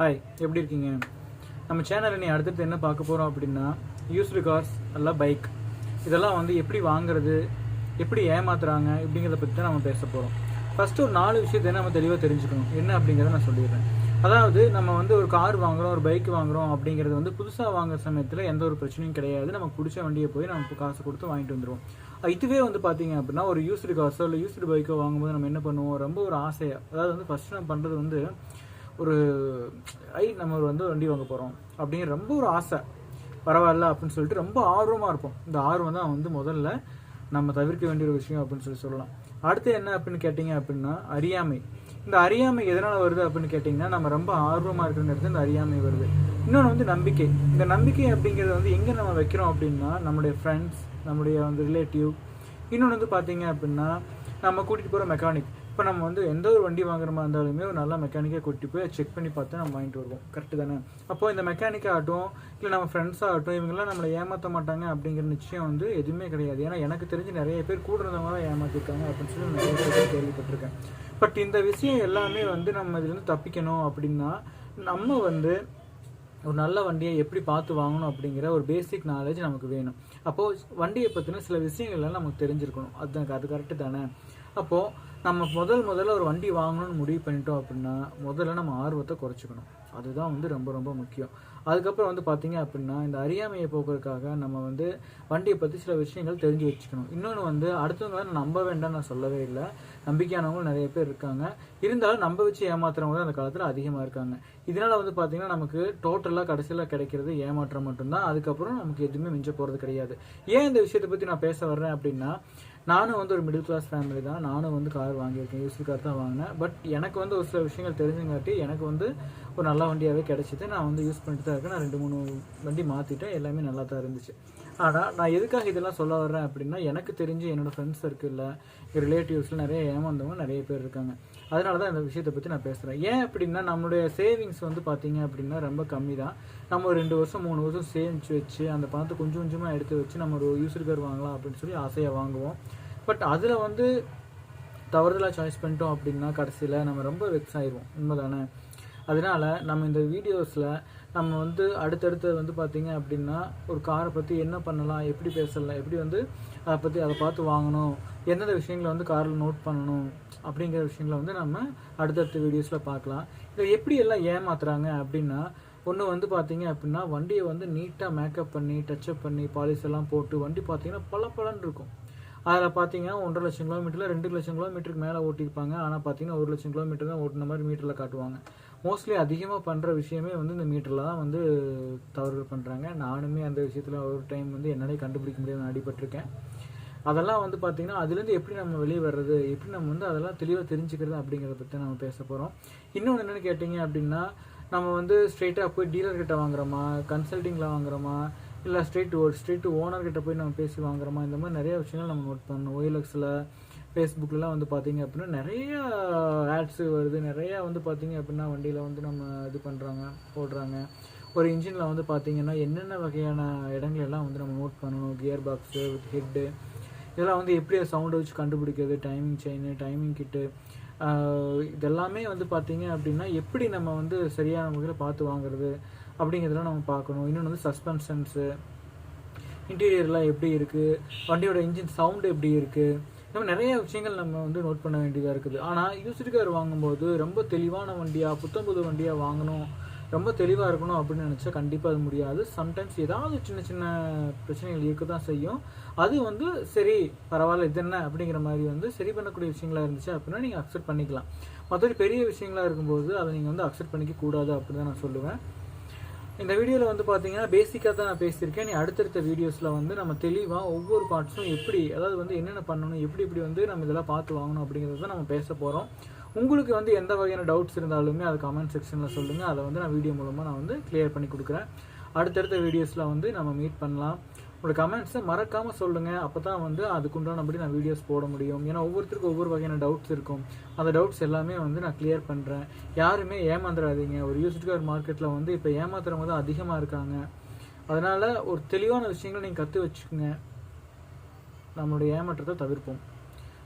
Hi எப்படி இருக்கீங்க? நம்ம சேனலில் நீ அடுத்தடுத்து என்ன பார்க்க போகிறோம் அப்படின்னா யூஸ்டு கார்ஸ் அல்ல பைக் இதெல்லாம் வந்து எப்படி வாங்குறது எப்படி ஏமாத்துறாங்க இப்படிங்கிறத பற்றி தான் நம்ம பேச போகிறோம் ஃபஸ்ட்டு ஒரு நாலு விஷயத்தை நம்ம தெளிவாக தெரிஞ்சுக்கணும். என்ன அப்படிங்கிறத நான் சொல்லிடுறேன். அதாவது நம்ம வந்து ஒரு கார் வாங்குகிறோம் ஒரு பைக் வாங்குகிறோம் அப்படிங்கிறது வந்து புதுசாக வாங்குற சமயத்தில் எந்த ஒரு பிரச்சனையும் கிடையாது. நமக்கு பிடிச்ச வண்டியை போய் நம்ம காசு கொடுத்து வாங்கிட்டு வந்துடுவோம் இதுவே வந்து பார்த்தீங்க அப்படின்னா ஒரு யூஸ்டு காசோ இல்லை யூஸ்டு பைக்கோ வாங்கும்போது நம்ம என்ன பண்ணுவோம்? ரொம்ப ஒரு ஆசையாக அதாவது வந்து ஃபஸ்ட்டு நம்ம பண்ணுறது வந்து ஒரு ஐ நம்ம வந்து வண்டி வாங்க போகிறோம் அப்படிங்கிற ரொம்ப ஒரு ஆசை. பரவாயில்ல அப்படின்னு சொல்லிட்டு ரொம்ப ஆர்வமாக இருப்போம். இந்த ஆர்வம் தான் வந்து முதல்ல நம்ம தவிர்க்க வேண்டிய ஒரு விஷயம் அப்படின்னு சொல்லி சொல்லலாம். அடுத்து என்ன அப்படின்னு கேட்டிங்க அப்படின்னா அறியாமை. இந்த அறியாமை எதனால் வருது அப்படின்னு கேட்டிங்கன்னா நம்ம ரொம்ப ஆர்வமாக இருக்கிற நேரத்தில் இந்த அறியாமை வருது. இன்னொன்று வந்து நம்பிக்கை. இந்த நம்பிக்கை அப்படிங்கிறது வந்து எங்கே நம்ம வைக்கிறோம் அப்படின்னா நம்முடைய ஃப்ரெண்ட்ஸ் நம்முடைய வந்து ரிலேட்டிவ் இன்னொன்று வந்து பார்த்தீங்க அப்படின்னா நம்ம கூட்டிகிட்டு போகிற மெக்கானிக் இப்போ நம்ம வந்து எந்த ஒரு வண்டி வாங்குற மாதிரி இருந்தாலுமே ஒரு நல்ல மெக்கானிக்கை கூட்டி போய் செக் பண்ணி பார்த்து நம்ம வாங்கிட்டு வருவோம். கரெக்டு தானே? அப்போ இந்த மெக்கானிக் ஆகட்டும் இல்லை நம்ம ஃப்ரெண்ட்ஸ் ஆகட்டும் இவங்கெல்லாம் நம்மளை ஏமாற்ற மாட்டாங்க அப்படிங்கிற நிச்சயம் வந்து எதுவுமே கிடையாது. ஏன்னா எனக்கு தெரிஞ்சு நிறைய பேர் கூட இருந்தவங்க தான் ஏமாற்றிருக்காங்க அப்படின்னு சொல்லி நிறைய பேர் கேள்விப்பட்டிருக்கேன். பட் இந்த விஷயம் எல்லாமே வந்து நம்ம இதுலேருந்து தப்பிக்கணும் அப்படின்னா நம்ம வந்து ஒரு நல்ல வண்டியை எப்படி பார்த்து வாங்கணும் அப்படிங்கிற ஒரு பேசிக் நாலேஜ் நமக்கு வேணும். அப்போது வண்டியை பற்றின சில விஷயங்கள்லாம் நமக்கு தெரிஞ்சிருக்கணும். அது அது கரெக்டு தானே? அப்போது நம்ம முதல் முதல்ல ஒரு வண்டி வாங்கணும்னு முடிவு பண்ணிட்டோம் அப்படின்னா முதல்ல நம்ம ஆர்வத்தை குறைச்சிக்கணும். அதுதான் வந்து ரொம்ப ரொம்ப முக்கியம். அதுக்கப்புறம் வந்து பார்த்தீங்க அப்படின்னா இந்த அறியாமையை போக்குறதுக்காக நம்ம வந்து வண்டியை பற்றி சில விஷயங்கள் தெரிஞ்சு வச்சுக்கணும். இன்னொன்று வந்து அடுத்தவங்களை நான் நம்ப வேண்டாம் நான் சொல்லவே இல்லை. நம்பிக்கையானவங்களும் நிறைய பேர் இருக்காங்க. இருந்தாலும் நம்ப வச்சு ஏமாத்துறவங்க தான் அந்த காலத்தில் அதிகமாக இருக்காங்க. இதனால் வந்து பார்த்தீங்கன்னா நமக்கு டோட்டலாக கடைசியில் கிடைக்கிறது ஏமாற்றம் மட்டும்தான். அதுக்கப்புறம் நமக்கு எதுவுமே மிஞ்ச போகிறது கிடையாது. ஏன் இந்த விஷயத்தை பற்றி நான் பேச வர்றேன் அப்படின்னா நானும் வந்து ஒரு மிடில் கிளாஸ் ஃபேமிலி தான். நானும் வந்து கார் வாங்கியிருக்கேன். யூஸ்ஃபுல் கார் தான் வாங்கினேன். பட் எனக்கு வந்து ஒரு சில விஷயங்கள் தெரிஞ்சுங்காட்டி எனக்கு வந்து ஒரு நல்ல வண்டியாகவே கிடச்சிது. நான் வந்து யூஸ் பண்ணிட்டு தான் இருக்கேன். நான் ரெண்டு மூணு வண்டி மாற்றிட்டேன் எல்லாமே நல்லா தான் இருந்துச்சு. ஆனால் நான் எதுக்காக இதெல்லாம் சொல்ல வர்றேன் அப்படின்னா எனக்கு தெரிஞ்சு என்னோடய ஃப்ரெண்ட்ஸ் சர்க்கிளில் ரிலேட்டிவ்ஸில் நிறைய ஏமாந்தவங்க நிறைய பேர் இருக்காங்க. அதனால தான் இந்த விஷயத்தை பற்றி நான் பேசுகிறேன் ஏன் அப்படின்னா நம்மளுடைய சேவிங்ஸ் வந்து பார்த்தீங்க அப்படின்னா ரொம்ப கம்மி தான் நம்ம ஒரு ரெண்டு வருஷம் மூணு வருஷம் சேமிச்சு வச்சு அந்த பணத்தை கொஞ்சம் கொஞ்சமாக எடுத்து வச்சு நம்ம ஒரு யூசர் கார் வாங்கலாம் அப்படின்னு சொல்லி ஆசையாக வாங்குவோம். பட் அதில் வந்து தவறுதலாக சாய்ஸ் பண்ணிட்டோம் அப்படின்னா கடைசியில் நம்ம ரொம்ப வெக்ஸ் ஆயிடுவோம். உண்மைதானே? அதனால் நம்ம இந்த வீடியோஸில் நம்ம வந்து அடுத்தடுத்து வந்து பார்த்திங்க அப்படின்னா ஒரு காரை பற்றி என்ன பண்ணலாம் எப்படி பேசலாம் எப்படி வந்து அதை பற்றி அதை பார்த்து வாங்கணும் எந்தெந்த விஷயங்களை வந்து காரில் நோட் பண்ணணும் அப்படிங்கிற விஷயங்களை வந்து நம்ம அடுத்தடுத்த வீடியோஸில் பார்க்கலாம். இதை எப்படி எல்லாம் ஏமாத்துறாங்க அப்படின்னா ஒன்று வந்து பார்த்தீங்க அப்படின்னா வண்டியை வந்து நீட்டாக மேக்கப் பண்ணி டச்சப் பண்ணி பாலிஷ் எல்லாம் போட்டு வண்டி பார்த்தீங்கன்னா பல பலன் இருக்கும். அதில் பார்த்தீங்கன்னா ஒன்றரை லட்சம் கிலோமீட்டரில் ரெண்டு லட்சம் கிலோமீட்டருக்கு மேலே ஓட்டியிருப்பாங்க. ஆனால் பார்த்தீங்கன்னா ஒரு லட்சம் கிலோமீட்டர் தான் ஓட்டின மாதிரி மீட்டரில் காட்டுவாங்க. மோஸ்ட்லி அதிகமாக பண்ணுற விஷயமே வந்து இந்த மீட்டரில் தான் வந்து தவறுகள் பண்ணுறாங்க நானுமே அந்த விஷயத்தில் ஒரு டைம் வந்து என்னாலே கண்டுபிடிக்க முடியாத அடிபட்டிருக்கேன் அதெல்லாம் வந்து பார்த்திங்கன்னா அதுலேருந்து எப்படி நம்ம வெளியே வர்றது எப்படி நம்ம வந்து அதெல்லாம் தெளிவாக தெரிஞ்சுக்கிறது அப்படிங்கிறத பற்றி நம்ம பேச போகிறோம் இன்னொன்று என்னென்னு கேட்டிங்க அப்படின்னா நம்ம வந்து ஸ்ட்ரெயிட்டாக போய் டீலர்கிட்ட வாங்குறோமா கன்சல்ட்டிங்கில் வாங்குறோமா இல்லை ஸ்ட்ரெயிட் ஸ்ட்ரெயிட் ஓனர்கிட்ட போய் நம்ம பேசி வாங்குறோமா? இந்த மாதிரி நிறைய விஷயங்கள் நம்ம நோட் பண்ணணும். ஓஎல்எக்ஸில் ஃபேஸ்புக்கிலலாம் வந்து பார்த்தீங்க அப்படின்னா நிறைய ஆட்ஸு வருது. நிறையா வந்து பார்த்தீங்க அப்படின்னா வண்டியில் வந்து நம்ம இது பண்ணுறாங்க போடுறாங்க. ஒரு இன்ஜினில் வந்து பார்த்தீங்கன்னா என்னென்ன வகையான இடங்கள் எல்லாம் வந்து நம்ம நோட் பண்ணணும்? கியர் பாக்ஸு வித் ஹெட்டு இதெல்லாம் வந்து எப்படி சவுண்டை வச்சு கண்டுபிடிக்கிறது? டைமிங் செயின் டைமிங் கிட்டு இதெல்லாமே வந்து பார்த்தீங்க அப்படின்னா எப்படி நம்ம வந்து சரியான முறையில் பார்த்து வாங்குறது அப்படிங்கிறதெல்லாம் நம்ம பார்க்கணும். இன்னொன்று வந்து சஸ்பென்ஷன்ஸு இன்டீரியர்லாம் எப்படி இருக்குது வண்டியோட இன்ஜின் சவுண்டு எப்படி இருக்குது நம்ம நிறைய விஷயங்கள் நம்ம வந்து நோட் பண்ண வேண்டியதாக இருக்குது. ஆனால் யூஸ்டு கார் வாங்கும்போது ரொம்ப தெளிவான வண்டியாக புத்தம்புது வண்டியாக வாங்கணும் ரொம்ப தெளிவாக இருக்கணும் அப்படின்னு நினச்சா கண்டிப்பாக அது முடியாது. சம்டைம்ஸ் ஏதாவது சின்ன சின்ன பிரச்சனைகள் இருக்க தான் செய்யும். அது வந்து சரி பரவாயில்ல இது என்ன? அப்படிங்கிற மாதிரி வந்து சரி பண்ணக்கூடிய விஷயங்களாக இருந்துச்சு அப்படின்னா நீங்கள் அக்செப்ட் பண்ணிக்கலாம். மற்றபடி பெரிய விஷயங்களாக இருக்கும்போது அதை நீங்கள் வந்து அக்செப்ட் பண்ணிக்க கூடாது அப்படின்னு தான் நான் சொல்லுவேன். இந்த வீடியோவில் வந்து பார்த்தீங்கன்னா பேசிக்காக தான் நான் பேசியிருக்கேன். நீ அடுத்தடுத்த வீடியோஸில் வந்து நம்ம தெளிவாக ஒவ்வொரு பார்ட்ஸும் எப்படி அதாவது வந்து என்னென்ன பண்ணணும் எப்படி எப்படி வந்து நம்ம இதெல்லாம் பார்த்து வாங்கணும் அப்படிங்கிறத தான் நம்ம பேச போகிறோம் உங்களுக்கு வந்து எந்த வகையான டவுட்ஸ் இருந்தாலுமே அது கமெண்ட் செக்ஷனில் சொல்லுங்கள் அதை வந்து நான் வீடியோ மூலமாக நான் வந்து கிளியர் பண்ணி கொடுக்குறேன். அடுத்தடுத்த வீடியோஸில் வந்து நம்ம மீட் பண்ணலாம். உங்களோட கமெண்ட்ஸை மறக்காமல் சொல்லுங்கள் அப்போ தான் வந்து அதுக்குண்டானபடி நான் வீடியோஸ் போட முடியும். ஏன்னா ஒவ்வொருத்தருக்கும் ஒவ்வொரு வகையான டவுட்ஸ் இருக்கும். அந்த டவுட்ஸ் எல்லாமே வந்து நான் கிளியர் பண்ணுறேன் யாருமே ஏமாந்துடாதீங்க. ஒரு யூஸ்டு கார் மார்க்கெட்டில் வந்து இப்போ ஏமாத்துறவங்க தான் அதிகமாக இருக்காங்க. அதனால் ஒரு தெளிவான விஷயங்களை நீங்கள் கற்று வச்சுக்கோங்க. நம்மளுடைய ஏமாற்றத்தை தவிர்ப்போம்.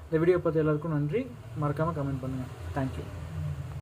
இந்த வீடியோ பார்த்து எல்லாருக்கும் நன்றி. மறக்காமல் கமெண்ட் பண்ணுங்கள் தேங்க்யூ